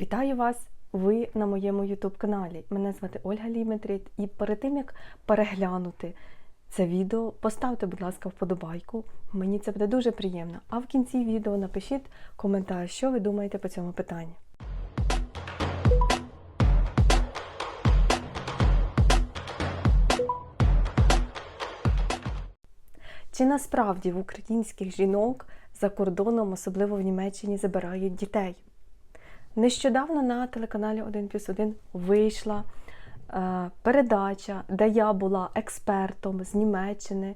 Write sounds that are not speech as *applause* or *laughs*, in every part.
Вітаю вас! Ви на моєму YouTube каналі. Мене звати Ольга Ліметріт. І перед тим як переглянути це відео, поставте, будь ласка, вподобайку. Мені це буде дуже приємно. А в кінці відео напишіть коментар, що ви думаєте по цьому питанню. Чи насправді в українських жінок за кордоном, особливо в Німеччині, забирають дітей? Нещодавно на телеканалі 1 плюс 1 вийшла е, передача, де я була експертом з Німеччини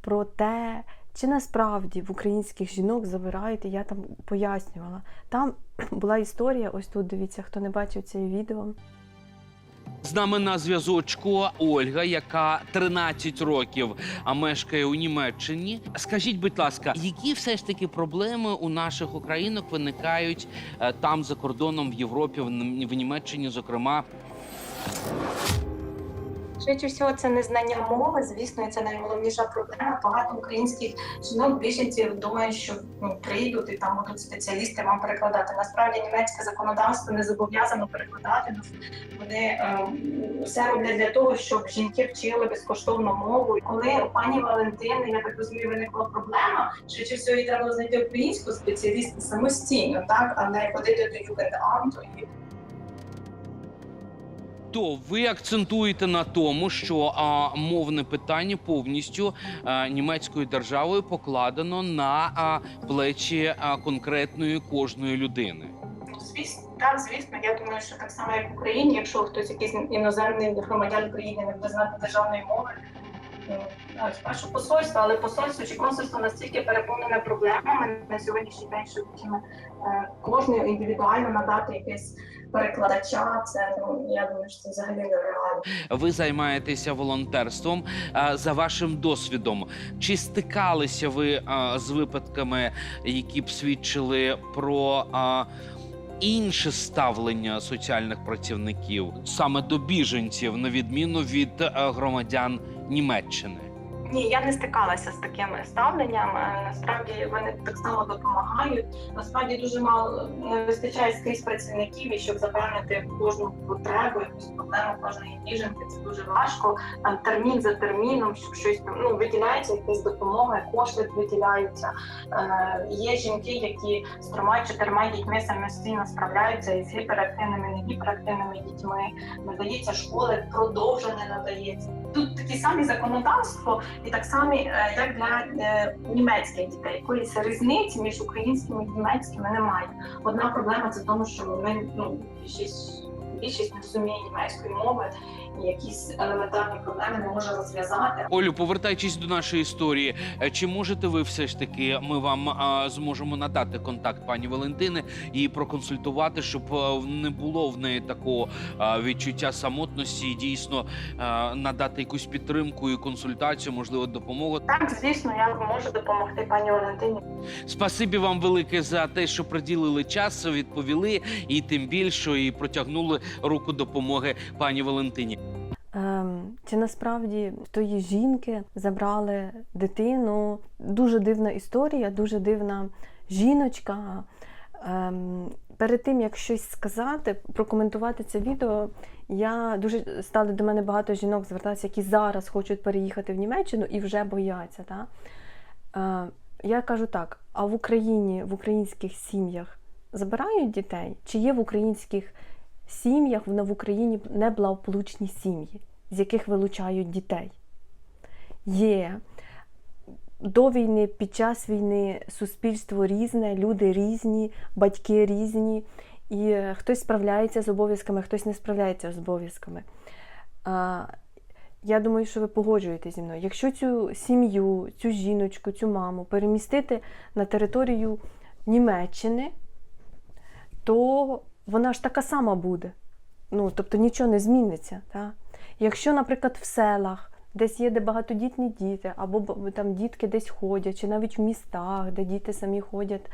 про те, чи насправді в українських жінок забирають, і я там пояснювала. Там *clears throat* була історія, ось тут дивіться, хто не бачив це відео. З нами на зв'язочку Ольга, яка 13 років мешкає у Німеччині. Скажіть, будь ласка, які все ж таки проблеми у наших українок виникають е, там за кордоном в Європі, в Німеччині, зокрема? Швидше всього, це незнання мови. Звісно, і це найголовніша проблема. Багато українських жінок біженців думають, що ну, прийдуть і там будуть спеціалісти вам перекладати. Насправді німецьке законодавство не зобов'язано перекладати. Вони е, все роблять для того, щоб жінки вчили безкоштовно мову. Коли у пані Валентини, я так розумію, виникла проблема, швидше всього їй треба знайти українську спеціаліста самостійно, так а не ходити до Югендамту і То ви акцентуєте на тому, що а, мовне питання повністю а, німецькою державою покладено на а, плечі а, конкретної кожної людини. Ну, звісно, так, звісно. Я думаю, що так само, як в Україні, якщо хтось якийсь іноземний громадян України не буде знати державної мови, ну, а, спершу посольство, але посольство чи консульство настільки переповнене проблемами на сьогоднішній день, що такими кожною індивідуально надати якийсь перекладача, це ну я думаю, що це взагалі нереально. Ви займаєтеся волонтерством. За вашим досвідом, чи стикалися ви з випадками, які б свідчили про інше ставлення соціальних працівників саме до біженців, на відміну від громадян Німеччини? Ні, я не стикалася з таким ставленням. Е, Насправді вони так само допомагають. Насправді дуже мало не вистачає скрізь працівників, і щоб запевнити кожну потребу, якусь проблему кожної біженки. Це дуже важко. Там термін за терміном, щоб щось ну виділяється, якась допомога, кошти виділяються. Е, є жінки, які з трьома чотирма дітьми самостійно справляються із гіперактивними, не гіперактивними дітьми. Надається школи, продовжене надається. Тут такі самі законодавство, і так само, е, як для е, німецьких дітей. Якоїсь різниці між українськими і німецькими немає. Одна проблема це в тому, що ми ну більшість більшість не розуміє німецької мови, якісь елементарні проблеми не може розв'язати. Олю, повертаючись до нашої історії, е, чи можете ви все ж таки, ми вам а, зможемо надати контакт пані Валентини і проконсультувати, щоб е, не було в неї такого а, відчуття самотності і дійсно а, надати якусь підтримку і консультацію, можливо, допомогу. Так, звісно, я можу допомогти пані Валентині. Спасибі вам велике за те, що приділили час, відповіли, і тим більше і протягнули руку допомоги пані Валентині. Чи насправді тої жінки забрали дитину? Дуже дивна історія, дуже дивна жіночка. Ем, перед тим як щось сказати, прокоментувати це відео, я дуже стали до мене багато жінок звертатися, які зараз хочуть переїхати в Німеччину і вже бояться. Та? Е, я кажу так: а в Україні, в українських сім'ях забирають дітей? Чи є в українських сім'ях в Україні неблагополучні сім'ї, з яких вилучають дітей? Є. До війни, під час війни суспільство різне, люди різні, батьки різні, і е, хтось справляється з обов'язками, хтось не справляється з обов'язками. Я думаю, що ви погоджуєтесь зі мною. Якщо цю сім'ю, цю жіночку, цю маму перемістити на територію Німеччини, то вона ж така сама буде. Ну, тобто нічого не зміниться. Та? Якщо, наприклад, в селах, десь є де багатодітні діти, або там дітки десь ходять, чи навіть в містах, де діти самі ходять,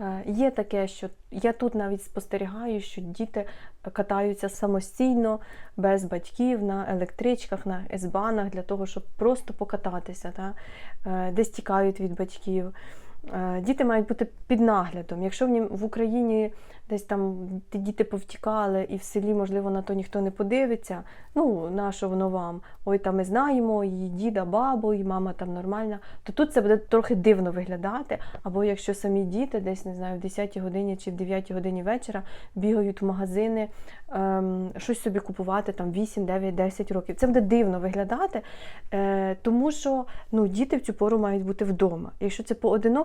е, є таке, що я тут навіть спостерігаю, що діти катаються самостійно, без батьків на електричках, на есбанах для того, щоб просто покататися, та? Е, десь тікають від батьків. Е, Діти мають бути під наглядом. Якщо в, Україні десь там діти повтікали і в селі, можливо, на то ніхто не подивиться, ну, на що воно вам? Ой, там ми знаємо, і діда, бабу, і мама там нормальна, то тут це буде трохи дивно виглядати. Або якщо самі діти десь, не знаю, в 10-й годині чи в 9-й годині вечора бігають в магазини, ем, щось собі купувати там 8, 9, 10 років. Це буде дивно виглядати, е, тому що ну, діти в цю пору мають бути вдома. Якщо це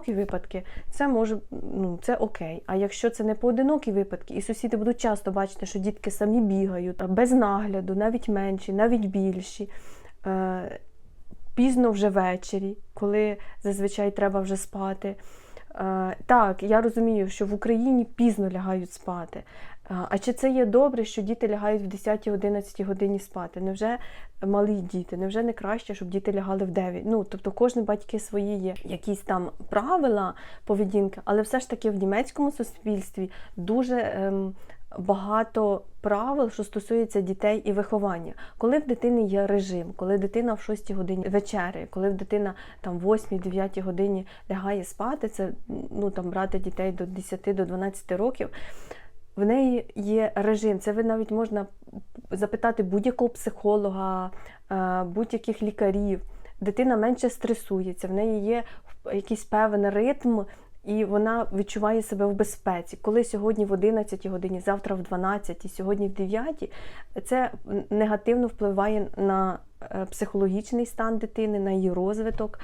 поодинокі випадки, це може ну, це окей. А якщо це не поодинокі випадки, і сусіди будуть часто бачити, що дітки самі бігають без нагляду, навіть менші, навіть більші. Е, Пізно вже ввечері, коли зазвичай треба вже спати. Е, Так, я розумію, що в Україні пізно лягають спати. А чи це є добре, що діти лягають в 10-11 годині спати? Невже малі діти? Невже не краще, щоб діти лягали в 9? Ну, тобто кожен батьки свої є якісь там правила поведінки, але все ж таки в німецькому суспільстві дуже ем, багато правил, що стосується дітей і виховання. Коли в дитини є режим, коли дитина в 6 годині вечері, коли дитина там в 8-9 годині лягає спати, це ну там брати дітей до 10-12 років. В неї є режим. Це ви навіть можна запитати будь-якого психолога, е, будь-яких лікарів. Дитина менше стресується, в неї є якийсь певний ритм, і вона відчуває себе в безпеці. Коли сьогодні в 11 годині, завтра в 12, сьогодні в 9, це негативно впливає на е, психологічний стан дитини, на її розвиток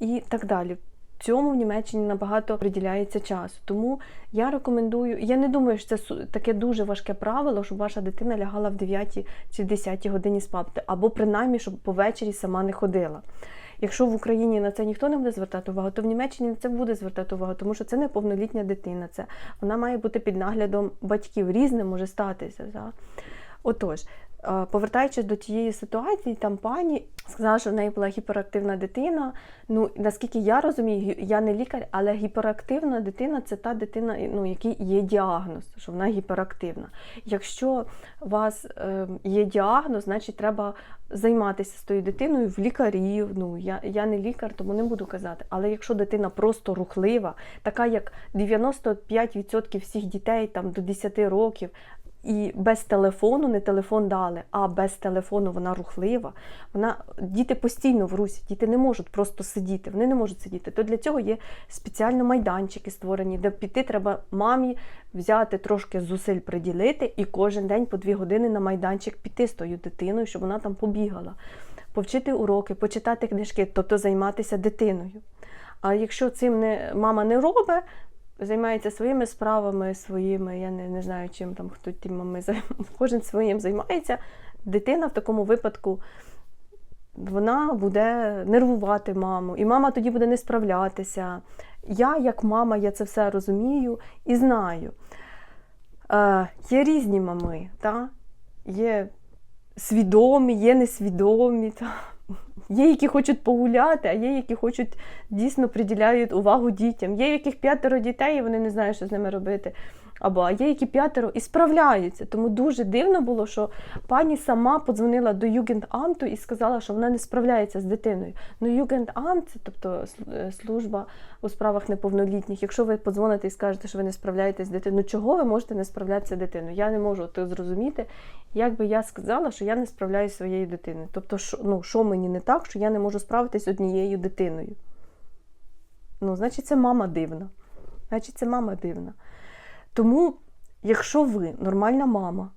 і так далі. Цьому в Німеччині набагато приділяється часу. Тому я рекомендую, я не думаю, що це таке дуже важке правило, щоб ваша дитина лягала в 9 чи 10 годині спати, або принаймні, щоб повечері сама не ходила. Якщо в Україні на це ніхто не буде звертати увагу, то в Німеччині на це буде звертати увагу, тому що це неповнолітня дитина. Це вона має бути під наглядом батьків. Різне може статися. Да? Отож, повертаючись до тієї ситуації, там пані сказала, що в неї була гіперактивна дитина. Ну, наскільки я розумію, я не лікар, але гіперактивна дитина це та дитина, ну, якій є діагноз, що вона гіперактивна. Якщо у вас е, є діагноз, значить треба займатися з тою дитиною в лікарів. Ну, я, я не лікар, тому не буду казати. Але якщо дитина просто рухлива, така як 95% всіх дітей там, до 10 років, і без телефону, не телефон дали, а без телефону вона рухлива. Вона діти постійно в русі, діти не можуть просто сидіти, вони не можуть сидіти. То для цього є спеціально майданчики створені, де піти треба мамі взяти трошки зусиль приділити і кожен день по дві години на майданчик піти з тою дитиною, щоб вона там побігала, повчити уроки, почитати книжки, тобто займатися дитиною. А якщо цим не мама не робить, займається своїми справами, своїми, я не, не знаю, чим там хто ті мами займ... *laughs* кожен своїм займається. Дитина в такому випадку вона буде нервувати маму, і мама тоді буде не справлятися. Я, як мама, я це все розумію і знаю. Е, є різні мами, та? є свідомі, є несвідомі. Та? Є, які хочуть погуляти, а є, які хочуть дійсно приділяють увагу дітям. Є яких п'ятеро дітей, і вони не знають, що з ними робити. Або а є які п'ятеро і справляються. Тому дуже дивно було, що пані сама подзвонила до Югендамту і сказала, що вона не справляється з дитиною. Ну, Югендамт, це тобто е, служба у справах неповнолітніх. Якщо ви подзвоните і скажете, що ви не справляєтесь з дитиною, ну чого ви можете не справлятися з дитиною? Я не можу то зрозуміти, як би я сказала, що я не справляюся своєю дитиною. Тобто, що, ну, що мені не так, що я не можу справитись однією дитиною. Ну, значить, це мама дивна. Значить, це мама дивна. Тому, якщо ви нормальна мама,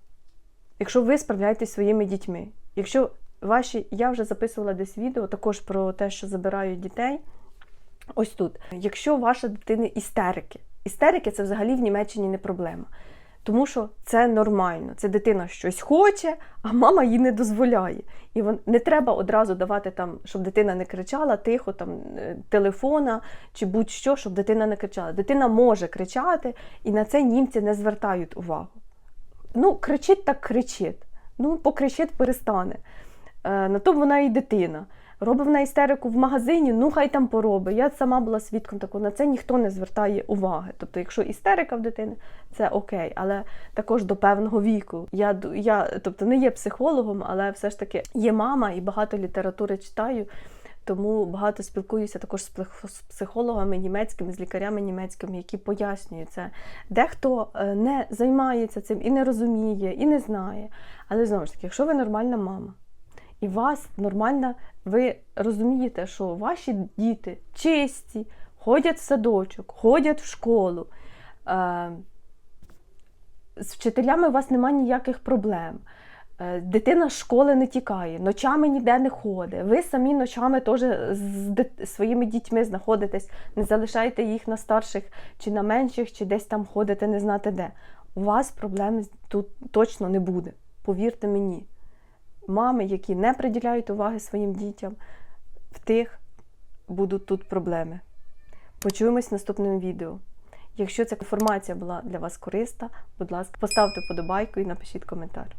якщо ви справляєтесь своїми дітьми, якщо ваші, я вже записувала десь відео також про те, що забирають дітей. Ось тут. Якщо ваша дитина істерики, істерики це взагалі в Німеччині не проблема. Тому що це нормально. Це дитина щось хоче, а мама їй не дозволяє. І вон, не треба одразу давати там, щоб дитина не кричала тихо, там е, телефона чи будь-що, щоб дитина не кричала. Дитина може кричати, і на це німці не звертають увагу. Ну, кричить так кричить. Ну, покричить, перестане. Е, на то вона і дитина. Робив вона істерику в магазині, ну хай там пороби. Я сама була свідком такого, на це ніхто не звертає уваги. Тобто, якщо істерика в дитини, це окей, але також до певного віку. Я, я тобто, не є психологом, але все ж таки є мама і багато літератури читаю. Тому багато спілкуюся також з психологами німецькими, з лікарями німецькими, які пояснюють це. Дехто е, не займається цим і не розуміє, і не знає. Але знову ж таки, якщо ви нормальна мама, і вас нормальна, ви розумієте, що ваші діти чисті, ходять в садочок, ходять в школу. Е, з вчителями у вас немає ніяких проблем. Е, Дитина з школи не тікає, ночами ніде не ходить. Ви самі ночами теж з своїми дітьми знаходитесь, не залишаєте їх на старших чи на менших, чи десь там ходите, не знати де. У вас проблем тут точно не буде. Повірте мені. Мами, які не приділяють уваги своїм дітям, в тих будуть тут проблеми. Почуємось в наступному відео. Якщо ця інформація була для вас корисна, будь ласка, поставте вподобайку і напишіть коментар.